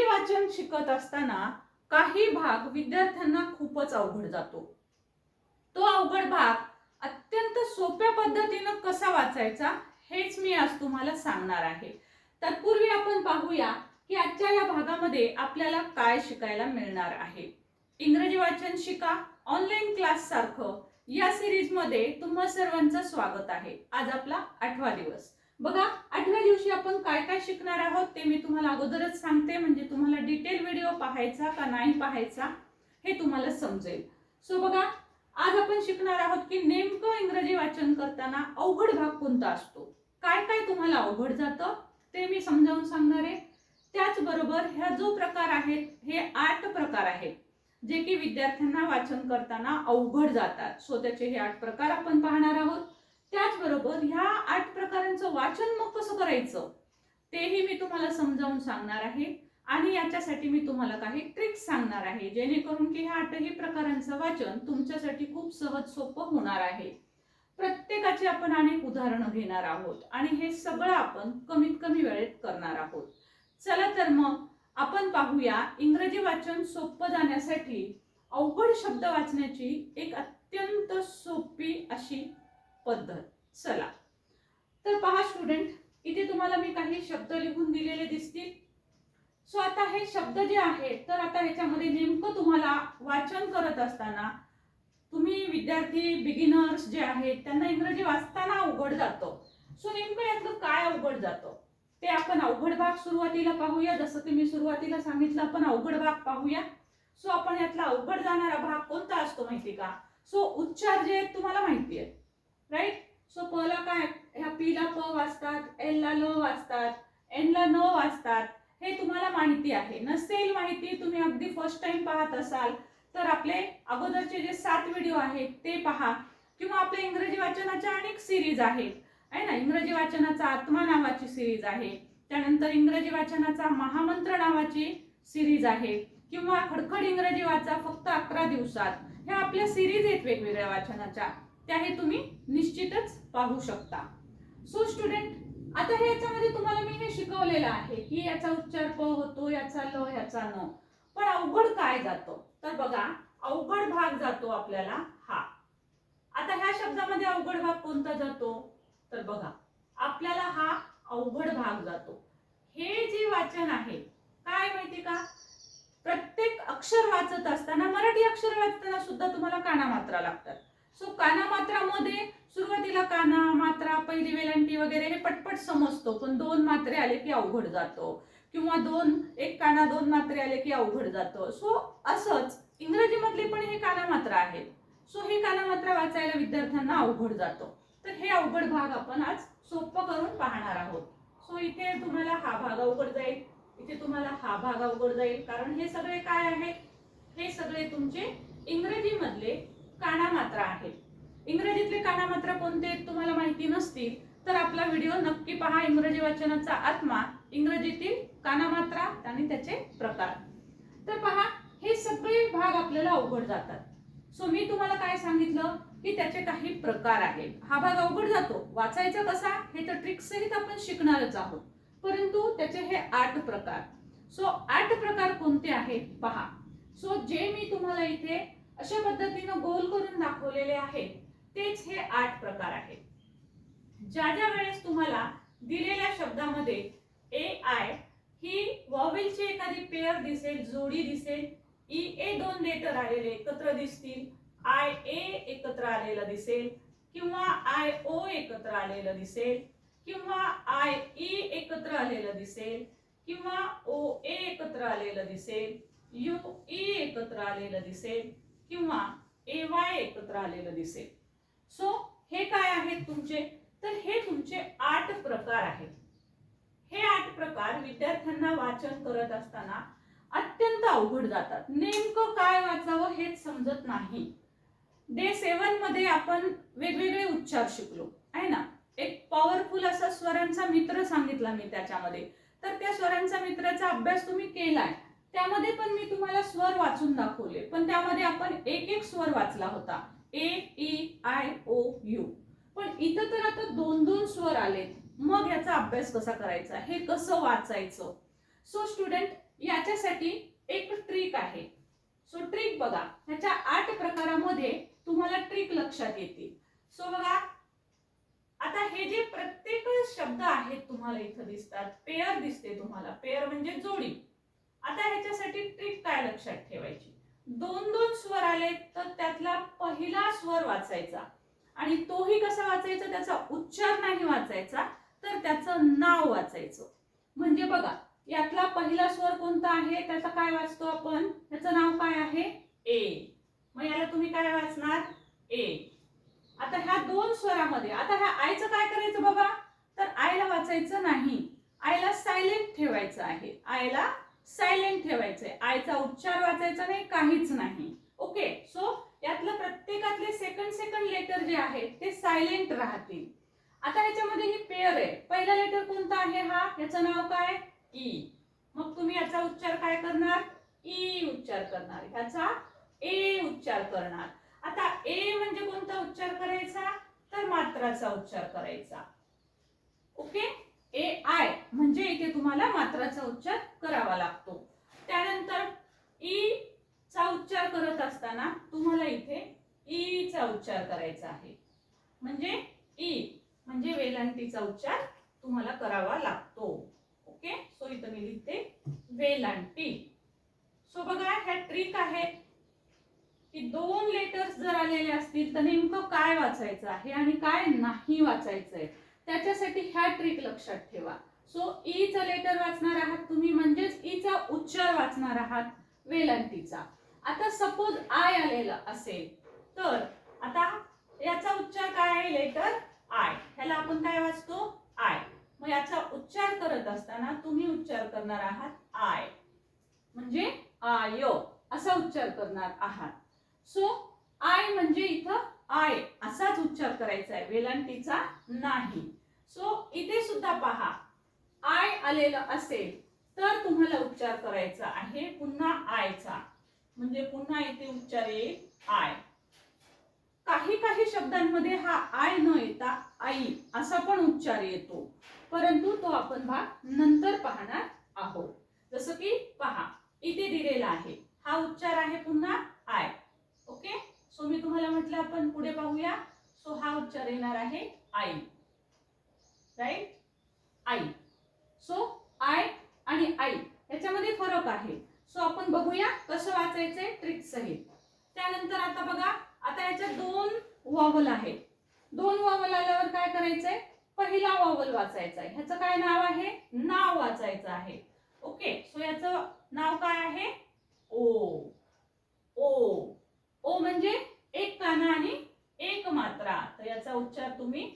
इंग्रजी वाचन शिकत असताना काही भाग विद्यार्थ्यांना खूपच अवघड जातो. तो अवघड भाग अत्यंत सोप्या पद्धतीनं कसा वाचायचा हेच मी आज तुम्हाला सांगणार आहे. तत्पूर्वी आपण पाहूया की आजच्या या भागामध्ये आपल्याला काय शिकायला मिळणार आहे. इंग्रजी वाचन शिका ऑनलाईन क्लास सारखं या सिरीजमध्ये तुम्हा सर्वांचं स्वागत आहे. आज आपला आठवा दिवस. बघा आठव्या दिवशी आपण काय काय शिकणार आहोत ते मी तुम्हाला अगोदरच सांगते. म्हणजे तुम्हाला डिटेल व्हिडिओ पाहायचा का नाही पाहायचा हे तुम्हाला समजेल. सो बघा आज आपण शिकणार आहोत की नेमकं इंग्रजी वाचन करताना अवघड भाग कोणता असतो? काय काय तुम्हाला अवघड जातं ते मी समजावून सांगणार आहे. त्याचबरोबर ह्या जो प्रकार आहेत हे आठ प्रकार आहेत जे की विद्यार्थ्यांना वाचन करताना अवघड जातात. सो त्याचे हे आठ प्रकार आपण पाहणार आहोत. त्याचबरोबर ह्या आठ प्रकारांचं वाचन मग कसं करायचं तेही मी तुम्हाला समजावून सांगणार आहे. आणि याच्यासाठी मी तुम्हाला काही ट्रिक्स सांगणार आहे जेणेकरून की ह्या आठही प्रकारांचं वाचन तुमच्यासाठी खूप सहज सोपं होणार आहे. प्रत्येकाची आपण अनेक उदाहरणं घेणार आहोत आणि हे सगळं आपण कमीत कमी वेळेत करणार आहोत. चला तर मग आपण पाहूया इंग्रजी वाचन सोपं जाण्यासाठी अवघड शब्द वाचण्याची एक अत्यंत सोपी अशी पद्धत. चला. तर पहा स्टुडंट इथे तुम्हाला मी काही शब्द लिहून दिलेले दिसतील. सो आता हे शब्द जे आहेत तर आता ह्याच्यामध्ये नेमकं तुम्हाला वाचन करत असताना तुम्ही विद्यार्थी बिगिनर्स जे आहेत त्यांना इंग्रजी वाचताना अवघड जातं. सो नेमकं यातलं काय अवघड जातं? ते आपण अवघड भाग सुरुवातीला पाहूया. जसं की मी सुरुवातीला सांगितलं आपण अवघड भाग पाहूया. सो आपण यातला अवघड जाणारा भाग कोणता असतो माहिती का? सो उच्चार जे आहेत तुम्हाला माहिती आहे. राईट सो प ला काय? ह्या पी ला प वाचतात एल ला ल वाचतात एन ला न वाचतात हे तुम्हाला माहिती आहे. नसेल माहिती तुम्ही अगदी फर्स्ट टाइम पाहत असाल तर आपले अगोदरचे जे सात व्हिडिओ आहेत ते पहा. किंवा आपल्या इंग्रजी वाचनाच्या अनेक सिरीज आहेत. आहे ना? इंग्रजी वाचनाचा आत्मा नावाची सिरीज आहे. त्यानंतर इंग्रजी वाचनाचा महामंत्र नावाची सिरीज आहे. किंवा खडखड इंग्रजी वाचा फक्त अकरा दिवसात. ह्या आपल्या सिरीज आहेत वेगवेगळ्या वाचनाच्या. त्याही तुम्ही निश्चितच पाहू शकता. सो स्टुडंट आता हे याच्यामध्ये तुम्हाला मी हे शिकवलेलं आहे की याचा उच्चार प होतो याचा ल याचा न. पण अवघड काय जातो? तर बघा अवघड भाग जातो आपल्याला हा. आता ह्या शब्दामध्ये अवघड भाग कोणता जातो? तर बघा आपल्याला हा अवघड भाग जातो. हे जे वाचन आहे काय माहिती का? प्रत्येक अक्षर वाचत असताना मराठी अक्षर वाचताना सुद्धा तुम्हाला काना मात्रा लागतात. सो काना मात्रामध्ये सुरुवातीला काना मात्रा पहिली वेलांटी वगैरे हे पटपट समजतो पण दोन मात्रे आले की अवघड जातो. किंवा दोन एक काना दोन मात्रे आले की अवघड जातो. सो असंच इंग्रजीमधले पण हे काना मात्रा आहेत. सो हे काना मात्रा वाचायला विद्यार्थ्यांना अवघड जातो. तर हे अवघड भाग आपण आज सोपं करून पाहणार आहोत. सो इथे तुम्हाला हा भाग अवघड जाईल इथे तुम्हाला हा भाग अवघड जाईल. कारण हे सगळे काय आहेत हे सगळे तुमचे इंग्रजीमधले कानामात्रा आहेत इंग्रजीतले कानामात्रा कोणते आहेत तुम्हाला माहिती नसतील तर आपला व्हिडिओ नक्की पहा. इंग्रजी वाचनाचा आत्मा इंग्रजीतील कानामात्रा आणि त्याचे प्रकार. तर पहा हे सगळे भाग आपल्याला अवघड जातात. सो मी तुम्हाला काय सांगितलं? की त्याचे काही प्रकार आहेत. हा भाग अवघड जातो. वाचायचा कसा? हे तर ट्रिक सहित आपण शिकणारच आहोत. परंतु त्याचे हे आठ प्रकार. सो आठ प्रकार कोणते आहेत? पहा. सो जे मी तुम्हाला इथे अशा पद्धतीनं गोल करून दाखवलेले आहेत. तेच हे आठ प्रकार आहेत. ज्या ज्या वेळेस तुम्हाला दिलेल्या शब्दामध्ये ए आय ही वॉवेलची एखादी पेअर दिसेल जोडी दिसेल ई ए दोन लेटर आलेले एकत्र दिसतील आय ए एकत्र आलेलं दिसेल किंवा आय ओ एकत्र आलेलं दिसेल किंवा आय ई एकत्र आलेलं दिसेल किंवा ओ ए एकत्र आलेलं दिसेल यू ई एकत्र आलेलं दिसेल किंवा ए वाय एकत्र आलेलं दिसेल. सो हे काय आहेत तुमचे? तर हे तुमचे आठ प्रकार आहेत. हे आठ प्रकार विद्यार्थ्यांना वाचन करत असताना अत्यंत अवघड जातात. नेमकं काय वाचावं हेच समजत नाही. डे सेवनमध्ये आपण वेगवेगळे उच्चार शिकलो. आहे ना? एक पॉवरफुल असा स्वरांचा मित्र सांगितला मी त्याच्यामध्ये. तर त्या स्वरांचा मित्राचा अभ्यास तुम्ही केलाय. त्यामध्ये पण मी तुम्हाला स्वर वाचून दाखवले. पण त्यामध्ये आपण एक एक स्वर वाचला होता. A E I O U. पण इथं तर आता दोन दोन स्वर आलेत. मग याचा अभ्यास कसा करायचा? हे कसं वाचायचं? सो स्टुडंट याच्यासाठी एक ट्रिक आहे. सो ट्रिक बघा. ह्याच्या आठ प्रकारामध्ये तुम्हाला ट्रिक लक्षात येतील. सो बघा. आता हे जे प्रत्येक शब्द आहेत तुम्हाला इथं दिसतात. पेअर दिसते तुम्हाला. पेअर म्हणजे जोडी. आता ह्याच्यासाठी ट्रिक काय लक्षात ठेवायची? दोन दोन स्वर आले तर त्यातला पहिला स्वर वाचायचा. आणि तोही कसा वाचायचा? त्याचा उच्चार नाही वाचायचा तर त्याचं नाव वाचायचं. म्हणजे बघा यातला पहिला स्वर कोणता आहे? त्याचा काय वाचतो आपण? त्याचं नाव काय आहे? ए. मग याला तुम्ही काय वाचणार? ए. आता ह्या दोन स्वरामध्ये आता ह्या आईचं काय करायचं बाबा? तर आईला वाचायचं नाही. आईला सायलेंट ठेवायचं आहे. आईला सायलेंट ठेवायचंय. आयचा उच्चार वाचायचा नाही काहीच नाही. ओके सो यातलं प्रत्येकातले सेकंड सेकंड लेटर जे आहेत ते सायलेंट राहतील. आता ह्याच्यामध्ये ही पेअर आहे. पहिला लेटर कोणता आहे हा? याचं नाव काय? ई मग तुम्ही याचा उच्चार काय करणार? E ई उच्चार करणार. ह्याचा ए उच्चार करणार. आता ए म्हणजे कोणता उच्चार करायचा? तर मात्राचा उच्चार करायचा. ओके ए आय म्हणजे इथे तुम्हाला मात्राचा उच्चार करावा लागतो. त्यानंतर ई चा उच्चार करत असताना तुम्हाला इथे ई चा उच्चार करायचा आहे. म्हणजे ई म्हणजे वेलांटीचा उच्चार तुम्हाला करावा लागतो. ओके? सो इथं मी लिहिते वेलांटी. सो बघा ह्या ट्रिक आहे की दोन लेटर्स जर आलेले असतील तर नेमकं काय वाचायचं आहे आणि काय नाही वाचायचं आहे त्याच्यासाठी ह्या ट्रिक लक्षात ठेवा. सो ई चा लेटर वाचणार आहात तुम्ही म्हणजेच ई चा उच्चार वाचणार आहात वेलांटीचा. आता सपोज आय आलेला असेल तर आता याचा उच्चार काय आहे? लेटर आय ह्याला आपण काय वाचतो? आय मग याचा उच्चार करत असताना तुम्ही उच्चार करणार आहात आय म्हणजे आय असा उच्चार करणार आहात. सो आय म्हणजे इथं आय असाच उच्चार करायचा आहे वेलांटीचा नाही. सो इथे सुद्धा पहा. आय आलेलं असेल तर तुम्हाला उच्चार करायचा आहे. पुन्हा आयचा म्हणजे पुन्हा इथे उच्चार येईल आय काही काही शब्दांमध्ये हा आय न येता आई असा पण उच्चार येतो. परंतु तो आपण भाग नंतर पाहणार आहोत. जसं की पहा इथे दिलेला आहे. हा उच्चार आहे पुन्हा आय ओके सो मी तुम्हाला म्हटलं आपण पुढे पाहूया. सो हा उच्चार येणार आहे I right I. So I आणि आई याच्यामध्ये फरक आहे. सो आपण बघूया कसं वाचायचंय ट्रिक सहित. त्यानंतर आता बघा आता याच्यात दोन वॉवल आहेत. दोन वॉवल आल्यावर काय करायचंय? पहिला वॉवल वाचायचा आहे. ह्याचं काय नाव आहे? नाव वाचायचं आहे. ओके सो याचं नाव काय आहे? ओ. ओ. ओ म्हणजे एक काना आणि एक मात्रा. तर याचा उच्चार तुम्ही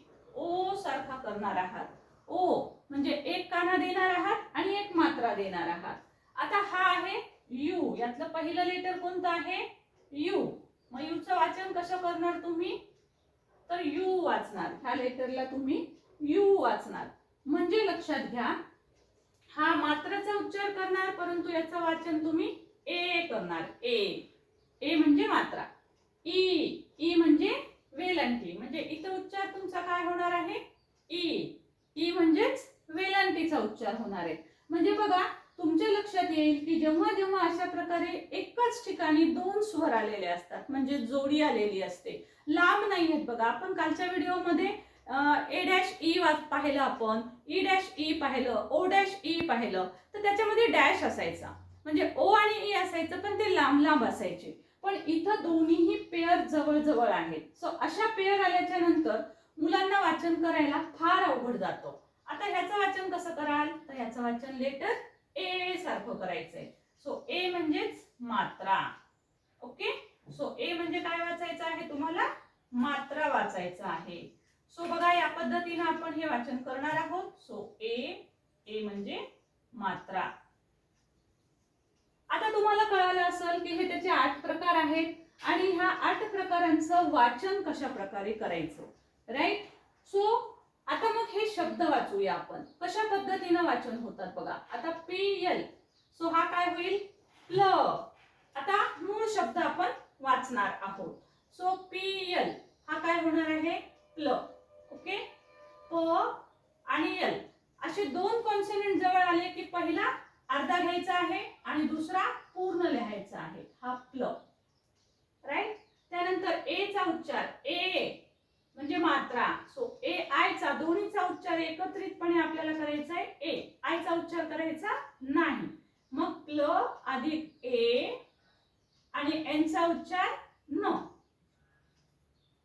करणार आहात. ओ म्हणजे एक काना देणार आहात आणि एक मात्रा देणार आहात. आता हा आहे यू. यातलं पहिलं लेटर कोणतं आहे? यू. मग यूचं वाचन कसं करणार तुम्ही? तर यू वाचणार. ह्या लेटरला तुम्ही यू वाचणार. म्हणजे लक्षात घ्या हा मात्राचा उच्चार करणार परंतु याचं वाचन तुम्ही ए करणार. ए. ए म्हणजे मात्रा. ई. ई म्हणजे वेलंटी. म्हणजे इथं उच्चार तुमचा काय होणार आहे? ई ई म्हणजेच वेलांटीचा उच्चार होणार आहे. म्हणजे बघा तुमच्या लक्षात येईल की जेव्हा जेव्हा अशा प्रकारे एकाच ठिकाणी दोन स्वर आलेले असतात म्हणजे जोडी आलेली असते. लांब नाही आहेत बघा. आपण कालच्या व्हिडिओमध्ये ए डॅश ई वाच पाहिलं आपण. ई डॅश ई पाहिलं. ओ डॅश ई पाहिलं. तर त्याच्यामध्ये डॅश असायचा. म्हणजे ओ आणि ई असायचं पण ते लांब लांब असायचे. पण इथं दोन्हीही पेअर जवळजवळ आहेत. सो अशा पेअर आल्याच्यानंतर मुलांना वाचन करायला फार अवघड जातो. आता ह्याचं वाचन कसं कराल? तर ह्याचं वाचन लेटर ए सारखं करायचंय. सो ए म्हणजेच मात्रा. ओके सो ए म्हणजे काय वाचायचं आहे तुम्हाला? मात्रा वाचायचं आहे. सो बघा या पद्धतीने आपण हे वाचन करणार आहोत. सो ए ए म्हणजे मात्रा. आता तुम्हाला कळालं असेल की हे त्याचे आठ प्रकार आहेत आणि ह्या आठ प्रकारांचं वाचन कशा प्रकारे करायचं? राईट सो आता मग हे शब्द वाचूया आपण. कशा पद्धतीनं वाचन होतात बघा. आता पीएल सो हा काय होईल? प्ल आता मूळ शब्द आपण वाचणार आहोत. सो पीएल हा काय होणार आहे? प्ल ओके प आणि एल असे दोन कॉन्सनंट जवळ आले की पहिला अर्धा घ्यायचा आहे आणि दुसरा पूर्ण लिहायचा आहे. हा प्ल राईट त्यानंतर ए चा उच्चार. ए अकरा सो ए आयचा दोन्हीचा उच्चार एकत्रितपणे आपल्याला करायचा आहे. ए आय चा उच्चार करायचा नाही. मग प्ल अधिक ए आणि एनचा उच्चार न.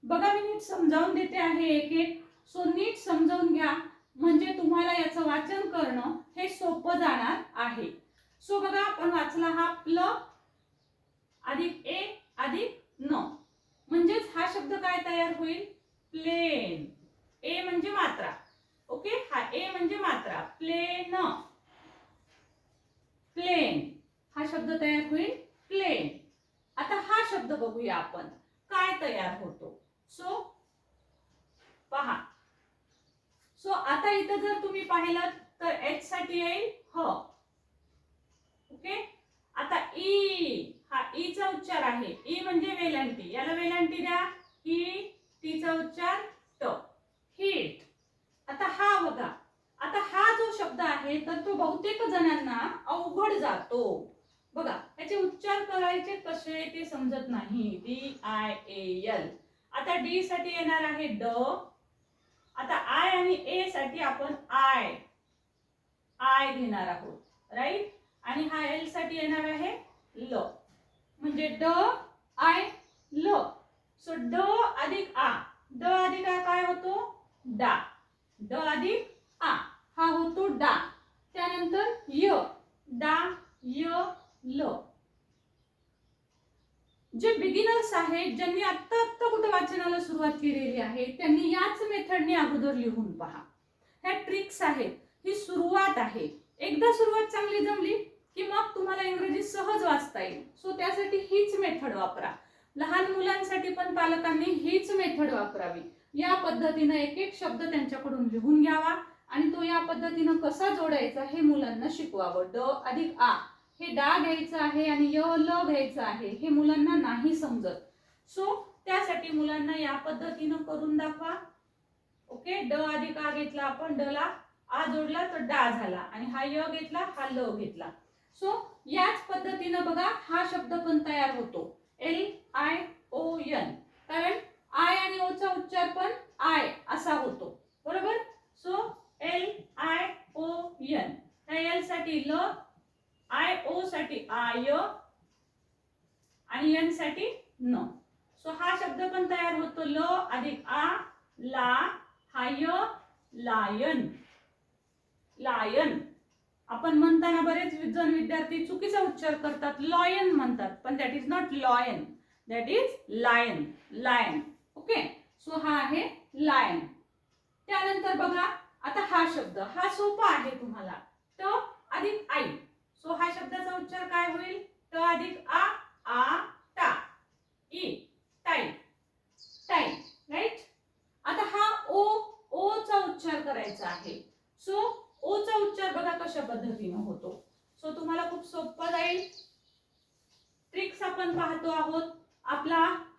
बघा मी नीट समजावून देते आहे एक एक सो नीट समजावून घ्या. म्हणजे तुम्हाला याचं वाचन करणं हे सोपं जाणार आहे. सो बघा आपण वाचला हा प्ल अधिक ए अधिक न. म्हणजेच हा शब्द काय तयार होईल? प्लेन. ए म्हणजे मात्रा. ओके? हा ए म्हणजे मात्रा. प्लेन. प्लेन. हा शब्द तयार होईल? प्लेन. आता हा शब्द बघूया आपण. काय तयार होतो? सो पहा. सो आता इथं जर तुम्ही पाहिलं तर एच साठी येईल ह. ओके? आता ई हा e ईचा चा उच्चार आहे. ई म्हणजे वेलांटी. याला वेलांटी द्या. ई टीचा उच्चार ट हिट आता हा बघा. आता हा जो शब्द आहे तर तो बहुतेक जणांना अवघड जातो. बघा याचे उच्चार करायचे कसे ते समजत नाही. डी आय ए एल आता डी साठी येणार आहे ड. आता आय आणि ए साठी आपण आय आय घेणार आहोत. राईट आणि हा एलसाठी येणार आहे ल. म्हणजे ड आय ल. सो ड अधिक आ. ड अधिक आ काय होतो? डा. ड अधिक आ. हा होतो डा. त्यानंतर य. डा य ल. जे बिगिनर्स आहेत ज्यांनी आत्ता आत्ता कुठं वाचनाला सुरुवात केलेली आहे त्यांनी याच मेथडने अगोदर लिहून पहा. ह्या ट्रिक्स आहेत. ही सुरुवात आहे. एकदा सुरुवात चांगली जमली की मग तुम्हाला इंग्रजी सहज वाचता येईल. सो त्यासाठी हीच मेथड वापरा. लहान मुलांसाठी पण पालकांनी हीच मेथड वापरावी. या पद्धतीनं एक एक शब्द त्यांच्याकडून लिहून घ्यावा आणि तो या पद्धतीनं कसा जोडायचा हे मुलांना शिकवावं. ड अधिक आ हे डा घ्यायचं आहे आणि य ल घ्यायचं आहे हे मुलांना नाही समजत. सो त्यासाठी मुलांना या पद्धतीनं करून दाखवा. ओके? ड अधिक आ घेतला आपण ड ला आ जोडला तर डा झाला आणि हा य घेतला हा ल घेतला. सो याच पद्धतीनं बघा हा शब्द पण तयार होतो. एल आय ओ एन कारण आय आणि ओ चा उच्चार पण आय असा होतो. बरोबर? So L I O N त्या एलसाठी ल आय ओ साठी आय आणि एनसाठी न. सो हा शब्द पण तयार होतो. ल अधिक आ ला हाय लायन. लायन. आपण म्हणताना बरेच जण विद्यार्थी चुकीचा उच्चार करतात. लॉयन म्हणतात. पण that is not loin. That is lion lion okay so हा आहे लायन त्यानंतर बघा आता हा शब्द. हा सोपा आहे तुम्हाला. ट अधिक आई. सो हा शब्दाचा उच्चार काय होईल? ट अधिक आ आ टा ई टाई टाई राईट आता हा ओ ओ चा उच्चार करायचा आहे. सो ओ चा उच्चार बघा कशा पद्धतीनं होतो. सो तुम्हाला खूप सोपं जाईल. ट्रिक्स आपण पाहतो आहोत. आपला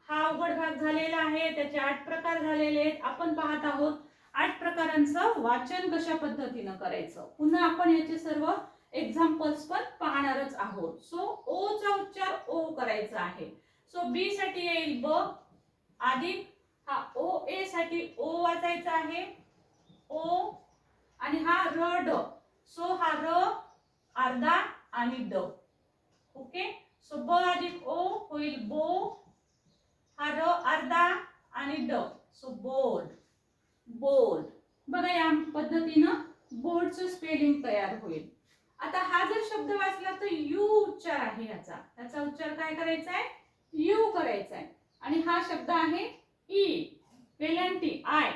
हा अवघड भाग झालेला आहे त्याचे आठ प्रकार झालेले आहेत. आपण पाहत आहोत आठ प्रकारांचं वाचन कशा पद्धतीनं करायचं? पुन्हा आपण याचे सर्व एक्झाम्पल्स पण पाहणारच आहोत. सो ओ चा उच्चार ओ करायचा आहे. सो बी साठी येईल ब. अधिक हा ओ ए साठी ओ वाचायचा आहे. ओ आणि हा र ड. सो हा र अर्धा आणि ड. ओके सो ब अधिक ओ होईल बो. हा अर्धा आणि ड. सो बोर्ड बोर्ड बघा या पद्धतीनं बोर्डचं स्पेलिंग तयार होईल. आता हा जर शब्द वाचला तर यू उच्चार आहे याचा. त्याचा उच्चार काय करायचा आहे? यू करायचा आहे. आणि हा शब्द आहे ई. वेलंटी आय.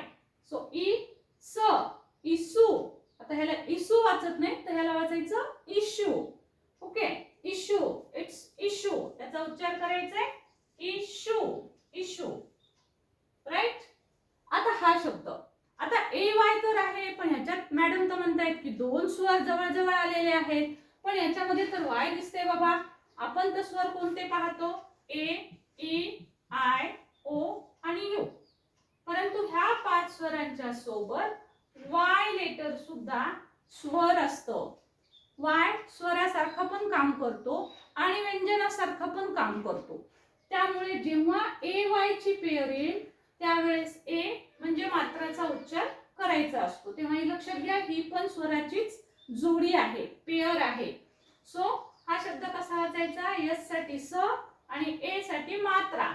सो ई स इसू आता ह्याला इसू वाचत नाही तर ह्याला वाचायचं issue okay issue it's issue त्याचा उच्चार करायचा आहे इशू इशू राईट आता हा शब्द. आता ए वाय तर आहे पण ह्याच्यात मॅडम तर म्हणतायत की दोन स्वर जवळजवळ आलेले आहेत. पण याच्यामध्ये तर वाय दिसते बाबा. आपण तर स्वर कोणते पाहतो? ए ई आय ओ आणि यू परंतु ह्या पाच स्वरांच्या सोबत वाय लेटर सुद्धा स्वर असतो. वाय स्वरासारखं पण काम करतो आणि व्यंजनासारखं पण काम करतो. त्यामुळे जेव्हा ए वाय ची पेअर येईल त्यावेळेस ए म्हणजे मात्राचा उच्चार करायचा असतो. तेव्हा हे लक्षात घ्या ही पण स्वराचीच जोडी आहे पेअर आहे. सो हा शब्द कसा वाचायचा? एससाठी स आणि ए साठी मात्रा.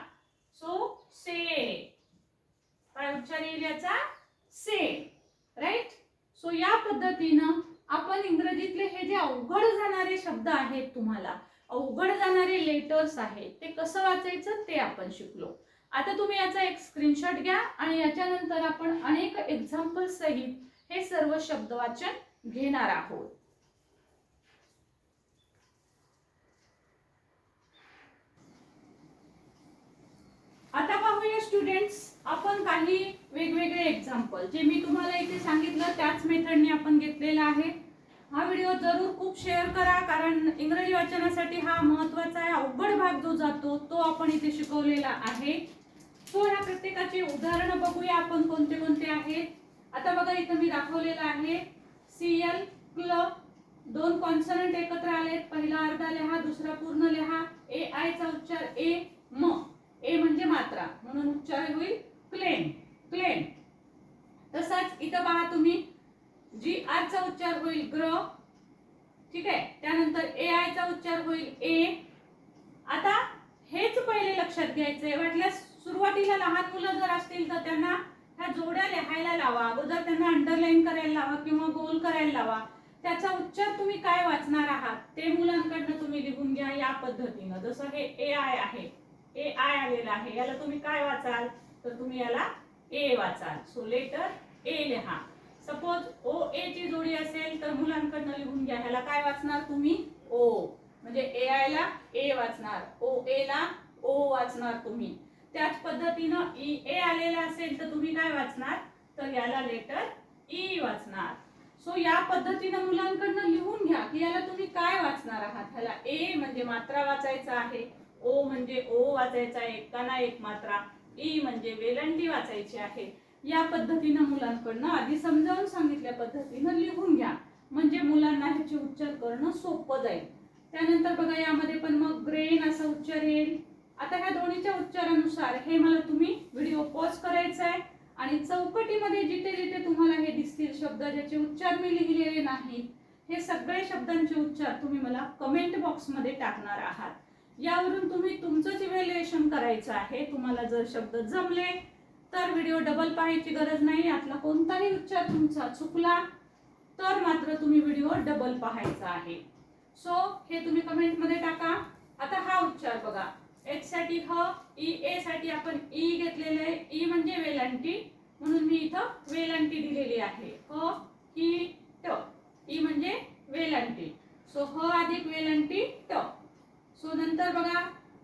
सो से काय उच्चार येईल याचा? से राईट सो या पद्धतीनं आपण इंग्रजीतले हे जे अवघड जाणारे शब्द आहेत तुम्हाला अवघड जाणारे लेटर्स आहेत ते कसं वाचायचं ते आपण शिकलो. आता तुम्ही याचा एक स्क्रीनशॉट घ्या आणि याच्यानंतर आपण अनेक एक्झाम्पल सहित हे सर्व शब्द वाचन घेणार आहोत. आता पाहूया स्टुडंट्स आपण काही वेगवेगळे एक्झाम्पल जे मी तुम्हाला इथे सांगितलं त्याच मेथडने आपण घेतलेलं आहे. हा व्हिडिओ जरूर खूप शेअर करा कारण इंग्रजी वाचनासाठी हा महत्त्वाचा आहे अवघड भाग जो जातो तो आपण इथे शिकवलेला आहे. सो ह्या प्रत्येकाची उदाहरणं बघूया आपण कोणते कोणते आहेत. आता बघा इथं मी दाखवलेलं आहे. सी एल क्ल दोन कॉन्सनंट एकत्र आलेत. पहिला अर्धा लिहा दुसरा पूर्ण लिहा. ए आय चा उच्चार ए म. ए म्हणजे मात्रा. म्हणून उच्चार होईल प्लेन. प्लेन. तसाच इथं पहा तुम्ही. जी आर चा उच्चार होईल ग्र. ठीक आहे? त्यानंतर ए आय चा उच्चार होईल ए आता हेच पहिले लक्षात घ्यायचंय. वाटल्यास सुरुवातीला लहान मुलं जर असतील तर त्यांना ह्या जोड्या लिहायला लावा. अगोदर त्यांना अंडरलाईन करायला लावा किंवा गोल करायला लावा. त्याचा उच्चार तुम्ही काय वाचणार आहात? ते मुलांकडनं तुम्ही लिहून घ्या या पद्धतीनं. जसं हे ए आय आहे. ए आय आलेलं आहे. याला तुम्ही काय वाचाल? तर तुम्ही याला ए वाचाल. सो लेटर ए लिहा. सपोज ओ ए ची जोडी असेल तर मुलांकडनं लिहून घ्या. ह्याला काय वाचणार तुम्ही? ओ. म्हणजे ए आय ला ए वाचणार. ओ ए ला ओ वाचणार तुम्ही. त्याच पद्धतीनं e, ई ए आलेला असेल तर तुम्ही काय वाचणार? तर याला लेटर ई वाचणार. सो या पद्धतीनं मुलांकडनं लिहून घ्या की याला तुम्ही काय वाचणार आहात? ह्याला ए म्हणजे मात्रा वाचायचा आहे. ओ म्हणजे ओ वाचायचा आहे. एकाना एक मात्रा. ई म्हणजे वेलंडी वाचायची आहे. या पद्धतीनं मुलांकडनं आधी समजावून सांगितल्या पद्धतीनं लिहून घ्या. म्हणजे मुलांना ह्याचे उच्चार करणं सोपं जाईल. त्यानंतर बघा यामध्ये पण मग ग्रेन असा उच्चार येईल. आता ह्या दोन्हीच्या उच्चारानुसार हे मला तुम्ही व्हिडिओ पॉज करायचा आहे. आणि चौकटीमध्ये जिथे जिथे तुम्हाला हे दिसतील शब्द ज्याचे उच्चार मी लिहिलेले नाहीत हे सगळे शब्दांचे उच्चार तुम्ही मला कमेंट बॉक्समध्ये टाकणार आहात. यावरून तुम्ही तुमचंच इव्हॅल्युएशन करायचं आहे. तुम्हाला जर शब्द जमले तर व्हिडिओ डबल पाहायची गरज नाही यातला कोणताही उच्चार तुमचा चुकला तर मात्र तुम्ही व्हिडिओ डबल पाहायचा आहे. सो हे तुम्ही कमेंटमध्ये टाका. आता हा उच्चार बघा. एच साठी ह e, ई ए साठी आपण ई घेतलेलं आहे. ई म्हणजे वेलांटी म्हणून मी इथं वेलांटी दिलेली आहे. ह ही ट. ई म्हणजे वेलांटी सो ह अधिक वेलांटी ट. सो नंतर बघा.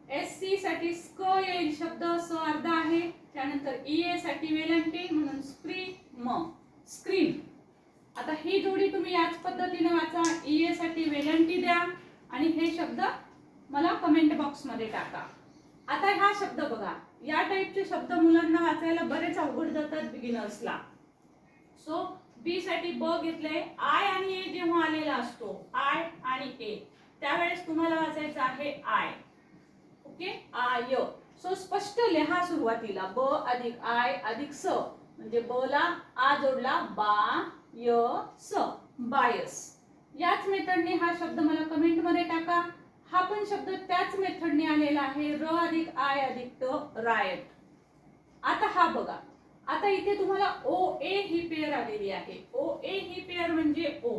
एस सी साठी स्क येईल शब्द स अर्धा आहे. त्यानंतर ई ए साठी वेलांटी म्हणून स्क्रीन म. स्क्रीन आता ही जोडी तुम्ही याच पद्धतीने वाचा. ई ए साठी वेलंटी द्या. आणि हे शब्द मला कमेंट बॉक्समध्ये टाका. आता हा शब्द बघा. या टाईपचे शब्द मुलांना वाचायला बरेच अवघड जातात बिगिनर्सला सो बी साठी ब घेतलंय. आय आणि ए जेव्हा आलेला असतो आय आणि ए त्यावेळेस तुम्हाला वाचायचं आहे आय ओके? आय सो स्पष्ट लिहा सुरुवातीला. ब अधिक आय अधिक स. म्हणजे ब ला आ जोडला बा य स. बायस. याच मेथडने हा शब्द मला कमेंटमध्ये टाका. हा पण शब्द त्याच मेथडने आलेला आहे. र अधिक आय अधिक ट रायट आता हा बघा. आता इथे तुम्हाला ओ ए ही पेअर आलेली आहे. ओ ए ही पेअर म्हणजे ओ.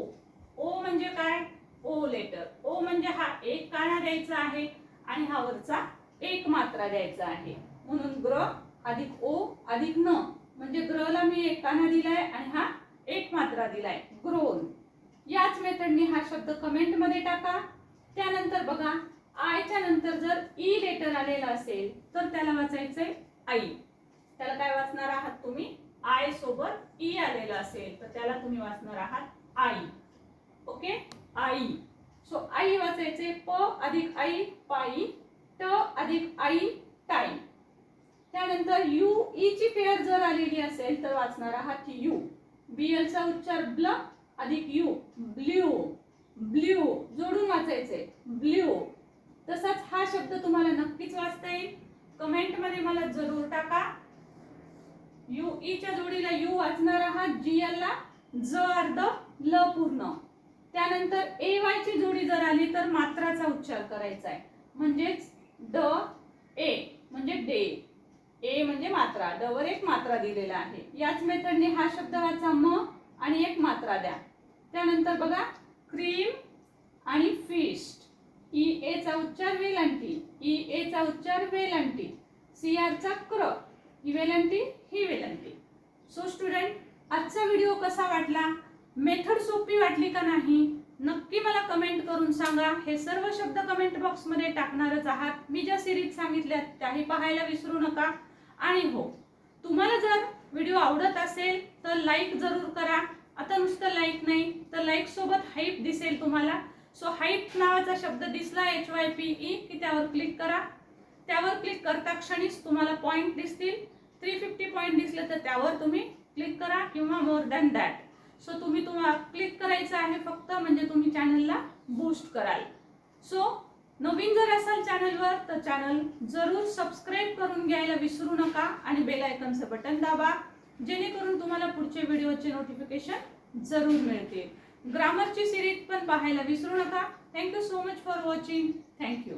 ओ म्हणजे काय? ओ लेटर ओ म्हणजे हा एक काना द्यायचा आहे. आणि हा वरचा एक मात्रा द्यायचा आहे. म्हणून ग्र अधिक ओ अधिक न म्हणजे ग्रहला मी एकाना दिलाय आणि हा एक मात्रा दिलाय. ग्रोन. याच मेथडने हा शब्द कमेंटमध्ये टाका. त्यानंतर बघा आयच्या नंतर जर ई लेटर आलेला असेल तर त्याला वाचायचंय आई त्याला काय वाचणार आहात तुम्ही? आय सोबत ई आलेलं असेल तर त्याला तुम्ही वाचणार आहात आई ओके? आई सो आई वाचायचे प अधिक आई पाई ट अधिक आई टाई. त्यानंतर यू ई ची पेअर जर आलेली असेल तर वाचणार आहात यू. बी चा उच्चार ब्ल अधिक यू. ब्ल्यू. ब्ल्यू. जोडून वाचायचे. ब्ल्यू. तसाच हा शब्द तुम्हाला नक्कीच वाचता येईल. कमेंटमध्ये मला जरूर टाका. यू ईच्या जोडीला यू वाचणार आहात जी ला ज अर्ध ल पूर्ण. त्यानंतर ए वाय ची जोडी जर आली तर मात्राचा उच्चार करायचा आहे. म्हणजेच ड ए म्हणजे डे. ए म्हणजे मात्रा. ड वर एक मात्रा दिलेला आहे. याच मेथडने हा शब्द वाचा म आणि एक मात्रा द्या. त्यानंतर बघा क्रीम आणि फिस्ट. E, ई ए चा उच्चार वेलांटी ई e, ए चा उच्चार वेलांटी सी आर चा क्र. ही वेलांटी ही वेलांटी सो स्टुडंट आजचा व्हिडिओ कसा वाटला? मेथड सोपी वाटली का नाही? नक्की मला कमेंट करून सांगा. हे सर्व शब्द कमेंट बॉक्समध्ये टाकणारच आहात. मी ज्या सिरीज सांगितल्या त्याही पाहायला विसरू नका. आणि हो तुम्हाला जर व्हिडिओ आवडत असेल तर लाईक जरूर करा. आता नुसतं लाईक नाही तर लाईक सोबत हाईप दिसेल तुम्हाला. सो हाईप नावाचा शब्द दिसला एच वाय पी ई की त्यावर क्लिक करा. त्यावर क्लिक करता क्षणीच तुम्हाला पॉईंट दिसतील. थ्री फिफ्टी पॉईंट दिसले तर त्यावर तुम्ही क्लिक करा किंवा मोर दॅन दॅट सो तुम्ही तुम्हाला क्लिक करायचं आहे फक्त म्हणजे तुम्ही चॅनलला बूस्ट कराल. सो नवीन जर असाल चॅनलवर तर चॅनल जरूर सबस्क्राईब करून घ्यायला विसरू नका आणि बेल आयकनचं बटन दाबा जेणेकरून तुम्हाला पुढचे व्हिडिओचे नोटिफिकेशन जरूर मिळतील. ग्रामरची सिरीज पण पाहायला विसरू नका. Thank you so much for watching thank you